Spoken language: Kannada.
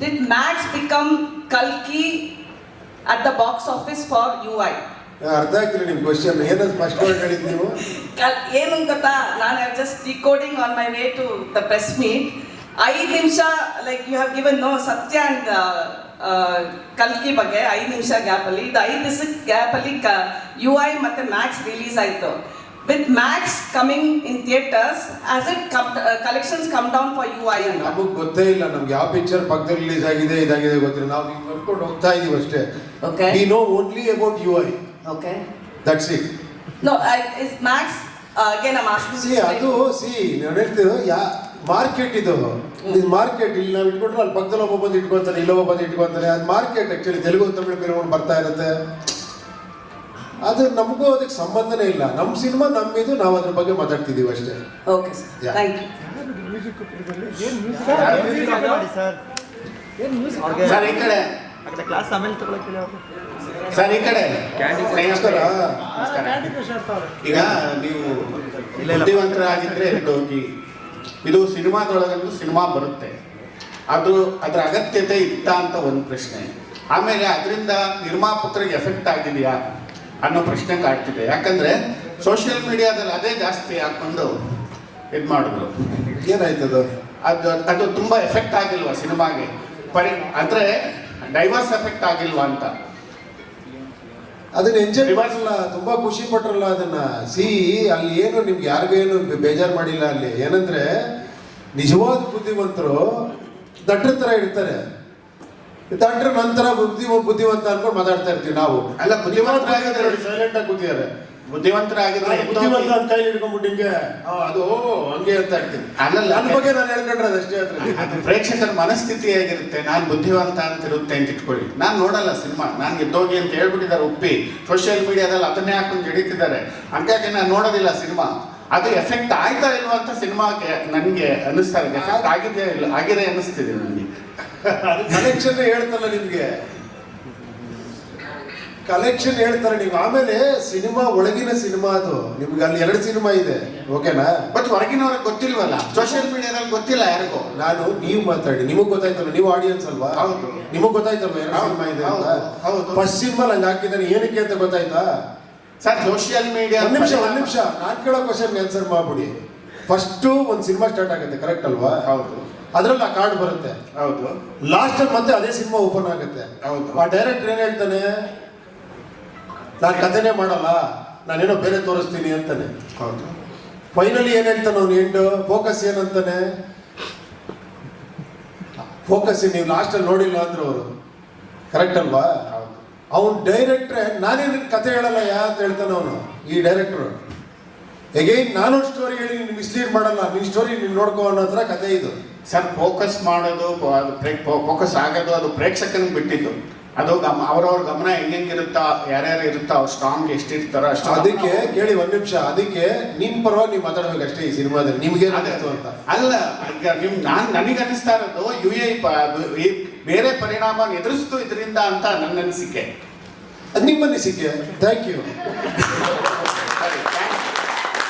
did Max become Kalki at the box office for UI? ಅರ್ಥ ಆಗ್ತಿಲ್ಲ ನಿಮ್ ಕ್ವಶನ್ ಏನದು ಸ್ಪಷ್ಟವಾಗಿ ಹೇಳಿದ್ದು ನೀವು? ಏನು ಗೊತ್ತಾ? ನಾನು I just decoding on my way to the press meet ಐದು ನಿಮಿಷ like you have given no Satya and ಕಲ್ಕಿ ಬಗ್ಗೆ ಐದು ನಿಮಿಷ ಗ್ಯಾಪಲ್ಲಿ ಇದು ಐದು ದಿವಸದ ಗ್ಯಾಪಲ್ಲಿ ಕ ಯು ಐ ಮತ್ತು ಮ್ಯಾಕ್ಸ್ ರಿಲೀಸ್ ಆಯಿತು. With Max coming in theatres as come, come collections come down for U I ಅಂತ ನಮಗೆ ಗೊತ್ತೇ ಇಲ್ಲ ನಮ್ಗೆ ಯಾವ ಪಿಕ್ಚರ್ ಪಕ್ಕದಲ್ಲಿ ರಿಲೀಸ್ ಆಗಿದೆ ಇದಾಗಿದೆ ಗೊತ್ತಿಲ್ಲ. ನಾವು ಈಗ ನೋಡ್ಕೊಂಡು ಹೋಗ್ತಾ ಇದೀವಿ ಅಷ್ಟೇ. Okay. We know only about U I okay that's it no is Max again I'm see ಅದು ಸಿ ನಾನು ಹೇಳ್ತೀವಿ ಯಾ ಮಾರ್ಕೆಟ್ ಇದು. ಮಾರ್ಕೆಟ್ ಇಲ್ಲಿ ನಾವು ಇಟ್ಕೊಂಡ್ರೆ ಅಲ್ಲಿ ಪಕ್ಕದಲ್ಲಿ ಒಬ್ಬ ಬಂದು ಇಟ್ಕೊಂತಾನೆ ಇಲ್ಲೊಬ್ಬ ಬಂದು ಇಟ್ಕೊಂತಾನೆ. ಅದು market actually Telugu Tamil film ಬರ್ತಾ ಇರುತ್ತೆ. ಅದು ನಮಗೂ ಅದಕ್ಕೆ ಸಂಬಂಧನೇ ಇಲ್ಲ. ನಮ್ಮ ಸಿನಿಮಾ ನಮ್ಮಿದು ನಾವು ಅದ್ರ ಬಗ್ಗೆ ಮಾತಾಡ್ತಿದ್ದೀವಿ ಅಷ್ಟೇ. ಓಕೆ ಸರ್ ಥ್ಯಾಂಕ್ ಯು ಮಾಡಿ ಸರ್ ಈ ಕಡೆ. ಆ ಕ್ಲಾಸ್ ಆಮೇಲೆ ತಗೊಳಕ್ಕೆ ಹೇಳಿ ಸರ್ ಈ ಕಡೆ. ನಮಸ್ಕಾರ. ಈಗ ನೀವು. ಬುದ್ಧಿವಂತರಾಗಿದ್ರೆ ಹೋಗಿ. ಇದು ಸಿನಿಮಾದೊಳಗಂದು ಸಿನಿಮಾ ಬರುತ್ತೆ. ಅದು ಅದರ ಅಗತ್ಯತೆ ಇತ್ತ ಅಂತ ಒಂದು ಪ್ರಶ್ನೆ. ಆಮೇಲೆ ಅದರಿಂದ ನಿರ್ಮಾಪಕರಿಗೆ ಎಫೆಕ್ಟ್ ಆಗಿದೆಯಾ? ಅನ್ನೋ ಪ್ರಶ್ನೆ ಕಾಡ್ತಿದೆ ಯಾಕಂದ್ರೆ ಸೋಷಿಯಲ್ ಮೀಡಿಯಾದಲ್ಲಿ ಅದೇ ಜಾಸ್ತಿ ಹಾಕೊಂಡು ಇದು ಮಾಡಿದ್ರು. ಏನಾಯ್ತದು ಅದು? ಅದು ತುಂಬಾ ಎಫೆಕ್ಟ್ ಆಗಿಲ್ವಾ ಸಿನಿಮಾಗೆ? ಪರಿ ಅಂದ್ರೆ ಡೈವರ್ಸ್ ಎಫೆಕ್ಟ್ ಆಗಿಲ್ವಾ ಅಂತ. ಅದನ್ನ ಎಂಜಾಯ್ ಮಾಡಲ್ಲ ತುಂಬಾ ಖುಷಿ ಪಟ್ರಲ್ಲ ಅದನ್ನ. ಸಿ ಅಲ್ಲಿ ಏನು ನಿಮ್ಗೆ ಯಾರಿಗೂ ಏನು ಬೇಜಾರು ಮಾಡಿಲ್ಲ ಅಲ್ಲಿ. ಏನಂದ್ರೆ ನಿಜವಾದ ಬುದ್ಧಿವಂತರು ದಟ್ಟರ ತರ ಇರ್ತಾರೆ ದಡ್ರ ನಂತರ ಬುದ್ಧಿ ಬುದ್ಧಿವಂತ ಅನ್ಕೊಂಡು ಮಾತಾಡ್ತಾ ಇರ್ತೀವಿ ನಾವು. ಅಲ್ಲ, ಬುದ್ಧಿವಂತ ಆಗಿದ್ರೆ ಸೈಲೆಂಟ್ ಆಗಿ ಕೂತಿದ್ದಾರೆ ಬುದ್ಧಿವಂತರ ಆಗಿದ್ರೆ ಬುದ್ಧಿವಂತ ಅಂತ ಕೈ ಹಿಡ್ಕೊಂಡ್ಬಿಟ್ಟು ಹಿಂಗೆ ಅದು ಹಂಗೆ ಅಂತ ಇರ್ತೀನಿ. ಅಲ್ಲ ನನ್ನ ಬಗ್ಗೆ ನಾನು ಹೇಳ್ಕೊಂಡ್ರೆ ಅದಷ್ಟೇ ಅದು ಪ್ರೇಕ್ಷಕರ ಮನಸ್ಥಿತಿ ಹೇಗಿರುತ್ತೆ? ನಾನು ಬುದ್ಧಿವಂತ ಅಂತ ಇರುತ್ತೆ ಅಂತ ಇಟ್ಕೊಳ್ಳಿ. ನಾನು ನೋಡಲ್ಲ ಸಿನಿಮಾ. ನಾನು ಗೆದ್ದೋಗಿ ಅಂತ ಹೇಳ್ಬಿಟ್ಟಿದ್ದಾರೆ ಉಪ್ಪಿ. ಸೋಷಿಯಲ್ ಮೀಡಿಯಾದಲ್ಲಿ ಅದನ್ನೇ ಹಾಕೊಂಡು ಹಿಡಿತಿದ್ದಾರೆ ಹಂಗಾಗಿ ನಾನು ನೋಡೋದಿಲ್ಲ ಸಿನಿಮಾ. ಅದು ಎಫೆಕ್ಟ್ ಆಯ್ತಾ ಇಲ್ವಾ ಅಂತ ಸಿನಿಮಾಗೆ ನನಗೆ ಅನ್ನಿಸ್ತಾ ಇದೆ. ಎಫೆಕ್ಟ್ ಆಗಿದೆ ಇಲ್ಲ ಆಗಿದೆ ಅನಿಸ್ತಿದೆ ನನಗೆ. ಕಲೆಕ್ಷನ್ ಹೇಳ್ತಲ್ಲ ನಿಮ್ಗೆ. ಕಲೆಕ್ಷನ್ ಹೇಳ್ತಾರೆ ನೀವು. ಆಮೇಲೆ ಸಿನಿಮಾ ಒಳಗಿನ ಸಿನಿಮಾ ಅದು. ನಿಮ್ಗೆ ಅಲ್ಲಿ ಎರಡು ಸಿನಿಮಾ ಇದೆ. ಓಕೆನಾ ಬಟ್ ಹೊರಗಿನವ್ರಿಗೆ ಗೊತ್ತಿಲ್ವಲ್ಲ? ಸೋಷಿಯಲ್ ಮೀಡಿಯಾದಲ್ಲಿ ಗೊತ್ತಿಲ್ಲ ಯಾರಿಗೂ. ನಾನು ನೀವು ಮಾತಾಡಿ. ನಿಮಗ್ ಗೊತ್ತಾಯ್ತಲ್ಲ ನೀವು ಆಡಿಯನ್ಸ್ ಅಲ್ವಾ? ಹೌದು. ನಿಮಗ್ ಗೊತ್ತಾಯ್ತಲ್ವಾ ಎರಡು ಸಿನಿಮಾ ಇದೆ ಸಿನಿಮಾ ನಂಗೆ ಹಾಕಿದ್ದಾನೆ ಏನಕ್ಕೆ ಅಂತ ಗೊತ್ತಾಯ್ತಾ? ಸರ್ ಸೋಷಿಯಲ್ ಮೀಡಿಯಾ ಒಂದು ನಿಮಿಷ ಒಂದು ನಿಮಿಷ. ನಾನು ಕೇಳೋ ಕ್ವಶನ್ ಆನ್ಸರ್ ಮಾಡ್ಬಿಡಿ. ಫಸ್ಟ್ ಒಂದು ಸಿನಿಮಾ ಸ್ಟಾರ್ಟ್ ಆಗುತ್ತೆ ಕರೆಕ್ಟ್ ಅಲ್ವಾ? ಹೌದು. ಅದರಲ್ಲಿ ಆ ಕಾರ್ಡ್ ಬರುತ್ತೆ. ಹೌದು. ಲಾಸ್ಟ್ ಅಲ್ಲಿ ಮತ್ತೆ ಅದೇ ಸಿನಿಮಾ ಓಪನ್ ಆಗುತ್ತೆ. ಹೌದು. ಆ ಡೈರೆಕ್ಟರ್ ಏನು ಹೇಳ್ತಾನೆ? ನಾನು ಕಥೆನೇ ಮಾಡಲ್ಲ ನಾನೇನೋ ಬೇರೆ ತೋರಿಸ್ತೀನಿ ಅಂತಾನೆ. ಹೌದು. ಫೈನಲಿ ಏನು ಹೇಳ್ತಾನೆ ಅವ್ನು ಎಂಡು ಫೋಕಸ್ ಏನಂತಾನೆ ಫೋಕಸ್ ನೀವು ಲಾಸ್ಟ್ ಅಲ್ಲಿ ನೋಡಿಲ್ಲ ಅಂದ್ರೆ ಅವರು. ಕರೆಕ್ಟ್ ಅಲ್ವಾ? ಅವ್ನು ಡೈರೆಕ್ಟ್ರೆ ನಾನೇನು ಕತೆ ಹೇಳಲ್ಲ ಯಾ ಅಂತ ಹೇಳ್ತಾನೆ ಅವನು, ಈ ಡೈರೆಕ್ಟ್ರು ಎಗೈನ್ ನಾನು ಸ್ಟೋರಿ ಹೇಳಿ ನಿನ್ ಮಿಸ್ಲೀಡ್ ಮಾಡಲ್ಲ ನಿನ್ ಸ್ಟೋರಿ ನೀನು ನೋಡ್ಕೋ ಅನ್ನೋ ಹತ್ರ ಕತೆ ಇದು. ಸರ್ ಫೋಕಸ್ ಮಾಡೋದು, ಅದು ಫೋಕಸ್ ಆಗೋದು, ಅದು ಪ್ರೇಕ್ಷಕನಿಗೆ ಬಿಟ್ಟಿದ್ದು. ಅದು ಗಮ ಅವ್ರವ್ರ ಗಮನ ಹೆಂಗಿರುತ್ತಾ ಯಾರ್ಯಾರು ಇರುತ್ತಾ ಅವ್ರು ಸ್ಟ್ರಾಂಗ್ ಎಷ್ಟಿರ್ತಾರೋ ಅಷ್ಟು ಅದಕ್ಕೆ ಕೇಳಿ ಒಂದ್ ನಿಮಿಷ ಅದಕ್ಕೆ ನಿಮ್ ಪರವಾಗಿ ನೀವು ಮಾತಾಡ್ಬೇಕು ಅಷ್ಟೇ ಈ ಸಿನಿಮಾದಲ್ಲಿ. ನಿಮ್ಗೆ ಅಂತ? ಅಲ್ಲ ಈಗ ನಿಮ್ ನಾನ್ ನನಗೆ ಅನಿಸ್ತಾ ಇರೋದು ಯು ಎ ಬೇರೆ ಪರಿಣಾಮ ಎದುರಿಸ್ತು ಇದರಿಂದ ಅಂತ ನನ್ನ ಅನಿಸಿಕೆ. ಅದ್ ನಿಮ್ಮ ಅನಿಸಿಕೆ. Thank you